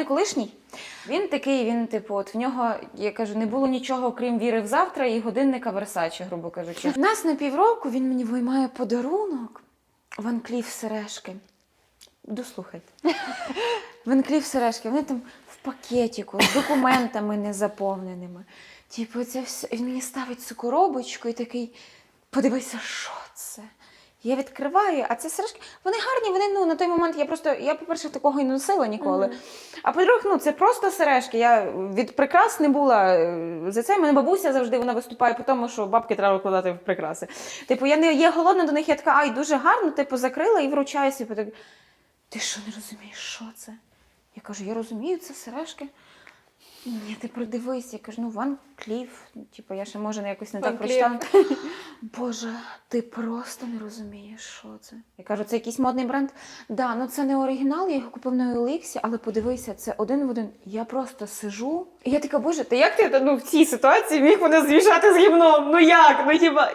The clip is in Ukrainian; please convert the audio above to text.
мене колишній. Він такий, він, типу, от в нього, я кажу, не було нічого, крім віри в завтра і годинника Версачі, грубо кажучи. У нас на півроку він мені виймає подарунок. Ван Кліф сережки. Дослухайте. Ван Кліф сережки, вони там в пакетику з документами незаповненими. Типу, це все. Він мені ставить цю коробочку і такий: подивися, що. Я відкриваю, а це сережки. Вони гарні, вони ну на той момент я просто, я, по-перше, такого і не носила ніколи. А по-друге, ну це просто сережки. Я від прикрас не була е, за це. Мене бабуся завжди вона виступає по тому, що бабки треба вкладати в прикраси. Типу, я не є голодна до них, я така, ай, дуже гарно, типу, закрила і вручаю собі. Ти що не розумієш, що це? Я кажу, я розумію, це сережки. Ні, ти придивись. Я кажу, ну Ван Кліф. Типу, я ще може якось не Ван так прочитала. Боже, ти просто не розумієш, що це. Я кажу, це якийсь модний бренд. Да, ну це не оригінал, я його купив на OLX, але подивися, це один в один. Я просто сижу. І я така, боже, та як ти ну, в цій ситуації міг мене змішати з гімном? Ну як? Ну хіба